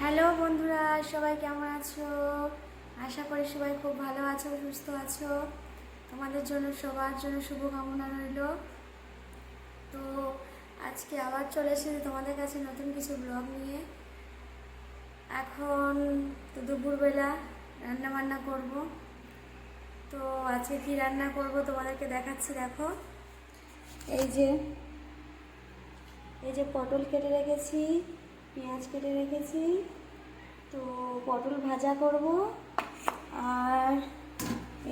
Hello বন্ধুরা, সবাই কেমন আছো? আশা করি সবাই খুব ভালো আছো, সুস্থ আছো। তোমাদের জন্য, সবার জন্য শুভকামনা রইল। তো আজকে আবার চলে এসেছি তোমাদের কাছে নতুন কিছু ব্লগ নিয়ে। এখন তো দুপুরবেলা রান্না বান্না করব। তো আজকে কি রান্না করব তোমাদেরকে দেখাচ্ছি, দেখো। এই যে এই যে পটল কেটে রেখেছি। পেঁয়াজ কেটে রেখেছি। তো পটল ভাজা করব। আর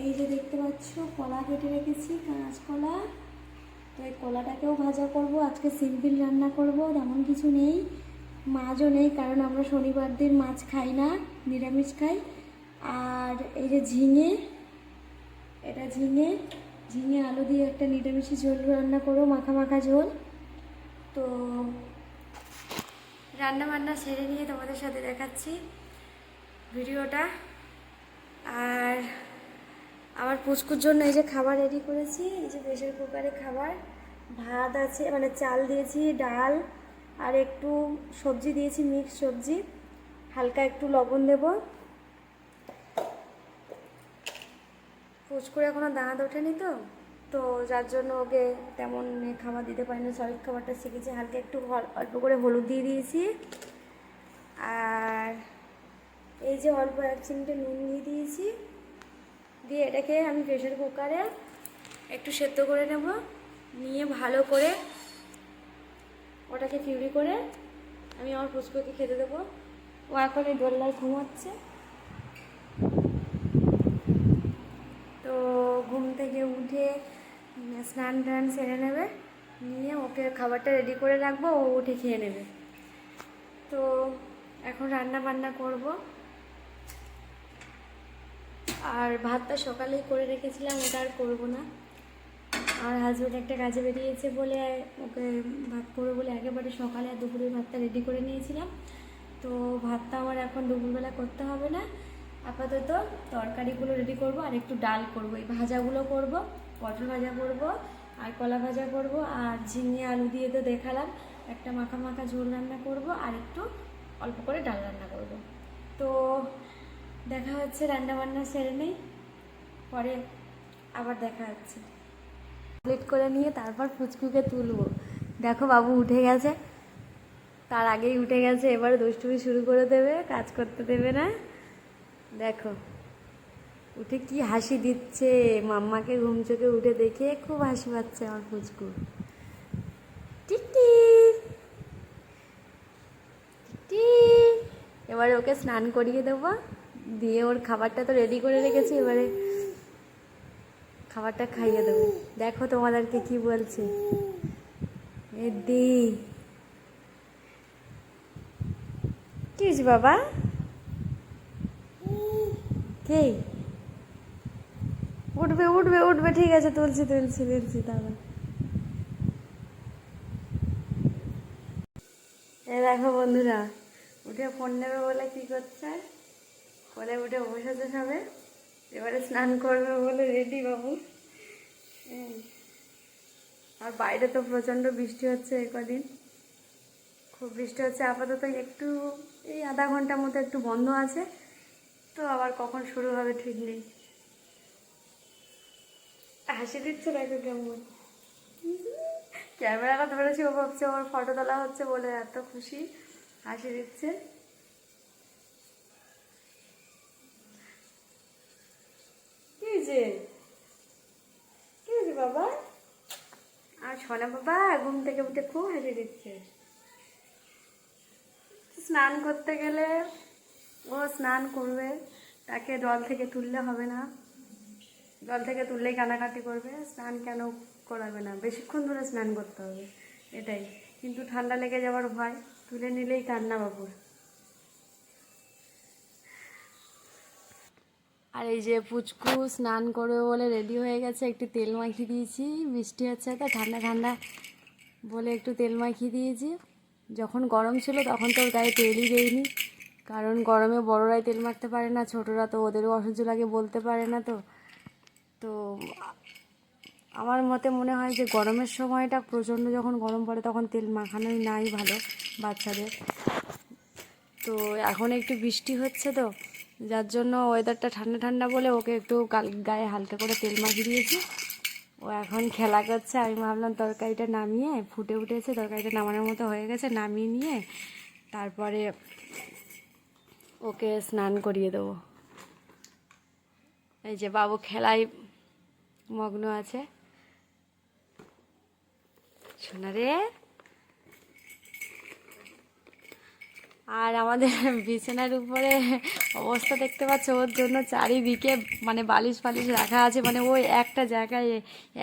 এই যে দেখতে পাচ্ছ, কলা কেটে রেখেছি, কাঁচকলা। তো এই কলাটাকেও ভাজা করব। আজকে সিম্পল রান্না করব, তেমন কিছু নেই। মাছও নেই, কারণ আমরা শনিবার দিন মাছ খাই না, নিরামিষ খাই। আর এই যে ঝিঙে, এটা ঝিঙে। ঝিঙে আলু দিয়ে একটা নিরামিষি ঝোল রান্না করো মাখা মাখা ঝোল। তো রান্না বান্না সেরে নিয়ে তোমাদের সাথে দেখাচ্ছি ভিডিওটা। আর আমার পুচকুর জন্য এই যে খাবার রেডি করেছি, এই যে প্রেশার কুকারে খাবার। ভাত আছে মানে চাল দিয়েছি, ডাল, আর একটু সবজি দিয়েছি মিক্স সবজি। হালকা একটু লবণ দেব। পুচকুর এখনও দাঁত ওঠেনি তো। তো যার জন্য ওকে তেমন খাবার দিতে পারি না সলিড খাবারটা শিখেছি। হালকা একটু অল্প করে হলুদ দিয়ে দিয়েছি। আর এই যে অল্প এক চিমটে নুন দিয়ে দিয়েছি। দিয়ে এটাকে আমি প্রেশার কুকারে একটু সেদ্ধ করে নেব। নিয়ে ভালো করে ওটাকে পিউরি করে আমি আমার পুষ্পকে খেতে দেবো। ও এখন এই দোল্লায় ঘুমাচ্ছে। তো ঘুম থেকে উঠে স্নান টান সেরে নেবে, নিয়ে ওকে খাবারটা রেডি করে রাখব, ও উঠে খেয়ে নেবে। তো এখন রান্না বান্না করব। আর ভাতটা সকালেই করে রেখেছিলাম ওটা আর করব না। আর হাজব্যান্ড একটা কাজে বেরিয়েছে বলে ওকে ভাত করব বলে একেবারে সকালে আর দুপুরের ভাতটা রেডি করে নিয়েছিলাম। তো ভাতটা আমার এখন দুপুরবেলা করতে হবে না। আপাতত তরকারিগুলো রেডি করব আর একটু ডাল করব, এই ভাজাগুলো করব। পটল ভাজা করব, আর কলা ভাজা করব, আর ঝিঙে আলু দিয়ে তো দেখালাম, একটা মাখা মাখা ঝোল রান্না করব, আর একটু অল্প করে ডাল রান্না করব। তো দেখা হচ্ছে রান্না বান্না সেরে নেই পরে আবার দেখা হচ্ছে। কমপ্লিট করে নিয়ে তারপর ফুচকুকে তুলবো। দেখো বাবু উঠে গেছে। তার আগেই উঠে গেছে, এবার দুষ্টুমি শুরু করে দেবে, কাজ করতে দেবে না। দেখো। উঠে কি হাসি দিচ্ছে? মাম্মাকে ঘুম চোখে উঠে দেখে খুব হাসি পাচ্ছে আমার ফুচকু এবারে ওকে স্নান করিয়ে দেবো। দিয়ে ওর খাবারটা তো রেডি করে রেখেছি, এবারে খাবারটা খাইয়ে দেবো। দেখো তোমাদেরকে কি বলছে। দি কি বাবা? কে? উঠবে উঠবে উঠবে, ঠিক আছে, তুলছি তুলছি তুলছি, তাহলে। এ দেখো বন্ধুরা, উঠে ফোন নেবে বলে কি করছে? করে উঠে বসেছে সবে, এবারে স্নান করবে বলে রেডি বাবু। আর বাইরে তো প্রচণ্ড বৃষ্টি হচ্ছে এ কদিন। খুব বৃষ্টি হচ্ছে, আপাতত একটু, এই আধা ঘণ্টার মতো একটু বন্ধ আছে। তো আবার কখন শুরু হবে ঠিক নেই। হাসি দিচ্ছে দেখো কেমন? ক্যামেরাটা ধরেছি ও ভাবছে ওর ফটো তোলা হচ্ছে বলে এত খুশি। হাসি দিচ্ছে। কি হয়েছে কি হয়েছে বাবা? আর সোনা বাবা ঘুম থেকে উঠে খুব হাসি দিচ্ছে। স্নান করতে গেলে ও স্নান করবে, তাকে জল থেকে তুললে হবে না। জল থেকে তুললেই কানাকাটি করবে, স্নান কেন করাবে না? বেশিক্ষণ ধরে স্নান করতে হবে, এটাই। কিন্তু ঠান্ডা লেগে যাওয়ার ভয়, তুলে নিলেই কান্না বাবুর। আর এই যে পুচকু স্নান করবে বলে রেডি হয়ে গেছে, একটু তেল মাখিয়ে দিয়েছি, বৃষ্টি হচ্ছে তো, ঠান্ডা ঠান্ডা বলে একটু তেল মাখিয়ে দিয়েছি। যখন গরম ছিল তখন তো গায়ে তেলই দেয়নি কারণ গরমে বড়রাই তেল মাখতে পারে না, ছোটরা তো ওদেরও অসহ্য লাগে বলতে পারে না তো। তো, আমার মতে মনে হয় যে গরমের সময়টা প্রচণ্ড যখন গরম পড়ে তখন তেল মাখানোই নাই ভালো বাচ্চাদের। তো এখন একটু বৃষ্টি হচ্ছে তো, যার জন্য ওয়েদারটা ঠান্ডা ঠান্ডা বলে ওকে একটু গায়ে হালকা করে তেল মাখিয়ে দিয়েছি। ও এখন খেলা করছে, আমি ভাবলাম তরকারিটা নামিয়ে, ফুটে উঠেছে, তরকারিটা নামানোর মতো হয়ে গেছে, নামিয়ে নিয়ে তারপরে ওকে স্নান করিয়ে দেবো। এই যে বাবু খেলায় মগ্ন আছে। শোনা রে। আর আমাদের বিছানার উপরে অবস্থা দেখতে পাচ্ছ, ওর জন্য চারিদিকে মানে বালিশ ফালিশ রাখা আছে মানে ওই একটা জায়গায়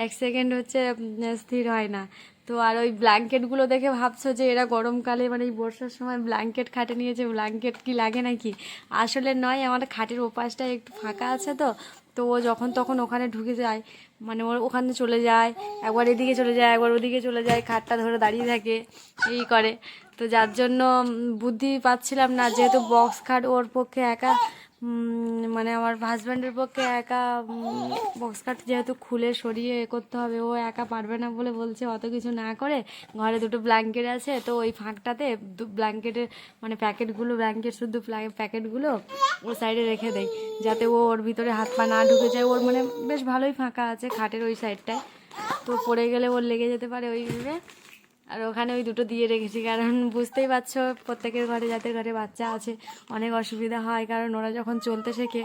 এক সেকেন্ড হচ্ছে স্থির হয় না। তো আর ওই ব্ল্যাঙ্কেটগুলো দেখে ভাবছ যে এরা গরমকালে মানে এই বর্ষার সময় ব্ল্যাঙ্কেট খাটে নিয়েছে ব্ল্যাঙ্কেট কি লাগে নাকি? আসলে নয় আমার খাটের ওপাশটা একটু ফাঁকা আছে তো তো ও যখন তখন ওখানে ঢুকে যায় মানে ওর ওখানে চলে যায়, একবার এদিকে চলে যায়, একবার ওদিকে চলে যায়, খাটটা ধরে দাঁড়িয়ে থাকে, এই করে। তো যার জন্য বুদ্ধি পাচ্ছিলাম না, যেহেতু বক্স খাট ওর পক্ষে একা মানে আমার হাজব্যান্ডের পক্ষে একা বক্স খাট যেহেতু খুলে সরিয়ে এ করতে হবে, ও একা পারবে না বলে বলছে, অত কিছু না করে ঘরে দুটো ব্ল্যাঙ্কেট আছে, তো ওই ফাঁকটাতে ব্ল্যাঙ্কেটের মানে প্যাকেটগুলো ব্ল্যাঙ্কেট শুদ্ধ প্যাকেটগুলো ও সাইডে রেখে দেয়, যাতে ও ওর ভিতরে হাত পা না ঢুকে যায়। ওর মানে বেশ ভালোই ফাঁকা আছে খাটের ওই সাইডটায় তো পড়ে গেলে ওর লেগে যেতে পারে ওইভাবে আর ওখানে ওই দুটো দিয়ে রেখেছি, কারণ বুঝতেই পারছ প্রত্যেকের ঘরে, যাদের ঘরে বাচ্চা আছে, অনেক অসুবিধা হয়। কারণ ওরা যখন চলতে শেখে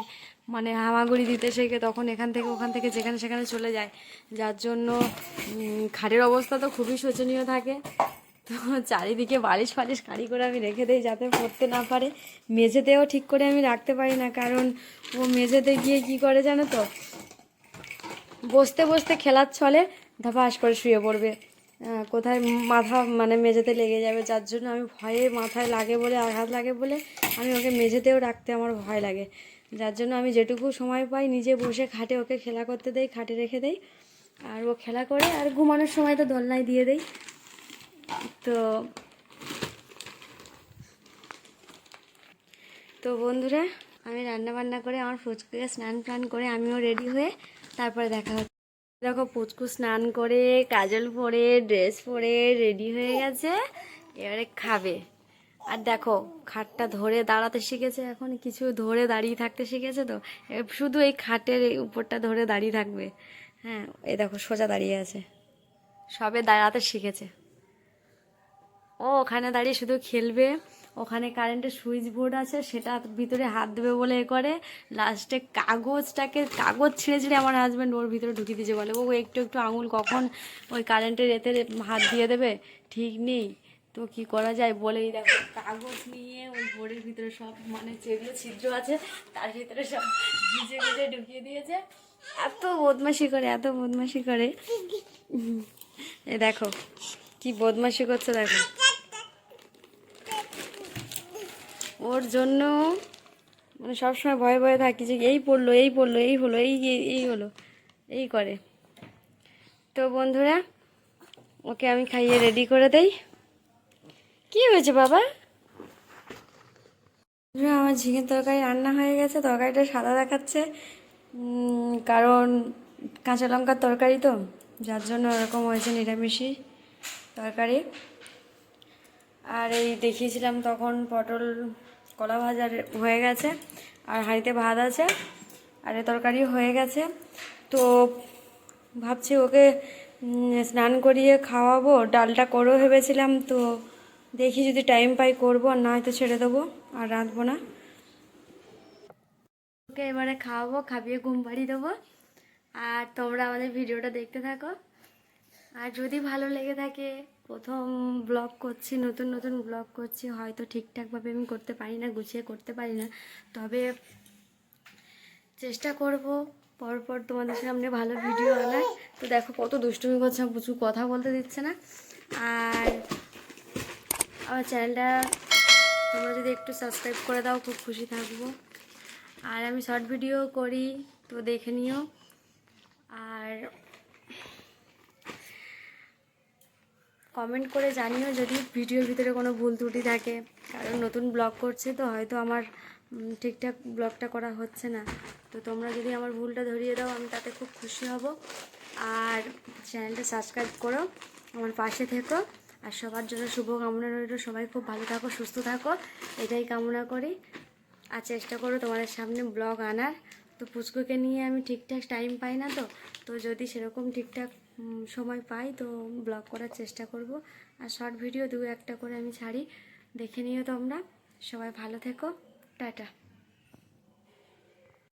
মানে হামাগুড়ি দিতে শেখে, তখন এখান থেকে ওখান থেকে যেখানে সেখানে চলে যায়। যার জন্য খাটের অবস্থা তো খুবই শোচনীয় থাকে। তো চারিদিকে বালিশ ফালিশ কারি করে আমি রেখে দিই, যাতে পড়তে না পারে। মেঝেতেও ঠিক করে আমি রাখতে পারি না, কারণ ও মেঝেতে গিয়ে কি করে জানো তো? বসতে বসতে খেলার ছলে ধপাস করে শুয়ে পড়বে। কোথায় মাথা মানে মেঝেতে লেগে যাবে, যার জন্য আমি ভয়ে মাথায় লাগে বলে, আঘাত লাগে বলে আমি ওকে মেঝেতেও রাখতে আমার ভয় লাগে। যার জন্য আমি যেটুকু সময় পাই নিজে বসে খাটে ওকে খেলা করতে দেই, খাটে রেখে দেই। আর ও খেলা করে, আর ঘুমানোর সময় তো দোলনায় দিয়ে দেই। তো তো বন্ধুরা, আমি রান্না বান্না করে আমার ফুচকুকে স্নান টান করে আমিও রেডি হয়ে তারপরে দেখা হচ্ছে। দেখো পুচকু স্নান করে, কাজল পরে ড্রেস পরে রেডি হয়ে গেছে, এবারে খাবে। আর দেখো, খাটটা ধরে দাঁড়াতে শিখেছে এখন, কিছু ধরে দাঁড়িয়ে থাকতে শিখেছে তো? শুধু এই খাটের এই উপরটা ধরে দাঁড়িয়ে থাকবে। হ্যাঁ এই দেখো, সোজা দাঁড়িয়ে আছে। সবে দাঁড়াতে শিখেছে। ও, ওখানে দাঁড়িয়ে শুধু খেলবে। ওখানে কারেন্টের সুইচ বোর্ড আছে, সেটা ভিতরে হাত দেবে বলে এ করে। লাস্টে কাগজটাকে, কাগজ ছিঁড়ে ছিঁড়ে আমার হাজব্যান্ড ওর ভিতরে ঢুকিয়ে দিয়েছে বলে ও, একটু একটু আঙুল কখন ওই কারেন্টের এতে হাত দিয়ে দেবে? ঠিক নেই। তো কি করা যায় বলেই দেখো, কাগজ নিয়ে ওই বোর্ডের ভিতরে সব মানে যেগুলো ছিদ্র আছে, তার ভিতরে সব ভিজে ভিজে ঢুকিয়ে দিয়েছে। এত বদমাশি করে, এত বদমাশি করে। এ দেখো, কি বদমাশি করছে দেখো। ওর জন্য মানে সবসময় ভয়ে ভয়ে থাকি যে এই পড়ল এই পড়ল, এই হলো, এই, এই- হলো, এই করে। তো বন্ধুরা, ওকে আমি খাইয়ে রেডি করে দেই। কি হয়েছে বাবা? আমার ঝিঙের তরকারি রান্না হয়ে গেছে, তরকারিটা সাদা দেখাচ্ছে। কারণ কাঁচা লঙ্কার তরকারি তো, যার জন্য ওরকম হয়েছে নিরামিষই তরকারি। আর এই দেখিয়েছিলাম তখন পটল কলা ভাজা হয়ে গেছে, আর হাঁড়িতে ভাত আছে, আর তরকারি হয়ে গেছে। তো ভাবছি ওকে স্নান করিয়ে খাওয়াবো। ডালটা করেও ভেবেছিলাম, তো দেখি যদি টাইম পাই করব, আর না হয়তো ছেড়ে দেবো, আর রাঁধবো না। ওকে এবারে খাওয়াবো, খাবিয়ে ঘুম পাড়িয়ে দেবো। আর তোমরা আমাদের ভিডিওটা দেখতে থাকো। আর যদি ভালো লেগে থাকে প্রথম ব্লগ করছি, নতুন নতুন ব্লগ করছি, হয়তো ঠিকঠাকভাবে আমি করতে পারি না, গুছিয়ে করতে পারি না। তবে চেষ্টা করব, পরপর তোমাদের সামনে ভালো ভিডিও আনার। তো দেখো কত দুষ্টুমি করছে প্রচুর কথা বলতে দিচ্ছে না। আর আমার চ্যানেলটা তোমরা যদি একটু সাবস্ক্রাইব করে দাও, খুব খুশি থাকব। আর আমি শর্ট ভিডিও করি, তো দেখে নিও। আর কমেন্ট করে জানিও যদি ভিডিওর ভিতরে কোনো ভুল ত্রুটি থাকে। কারণ নতুন ব্লগ করছে তো হয়তো আমার ঠিকঠাক ব্লগটা করা হচ্ছে না। তো তোমরা যদি আমার ভুলটা ধরিয়ে দাও, আমি তাতে খুব খুশি হব। আর চ্যানেলটা সাবস্ক্রাইব করো, আমার পাশে থেকো। আর সবার জন্য শুভ কামনা রইল। সবাই খুব ভালো থাকো, সুস্থ থাকো। এটাই কামনা করি। আর চেষ্টা করো তোমাদের সামনে ব্লগ আনার। তো পুচকুকে নিয়ে আমি ঠিকঠাক টাইম পাই না তো। তো যদি সেরকম ঠিকঠাক সময় পাই, তো ব্লগ করার চেষ্টা করব। আর শর্ট ভিডিও দু একটা করে আমি ছাড়ি। দেখে নিও তোমরা। সবাই ভালো থেকো। টাটা।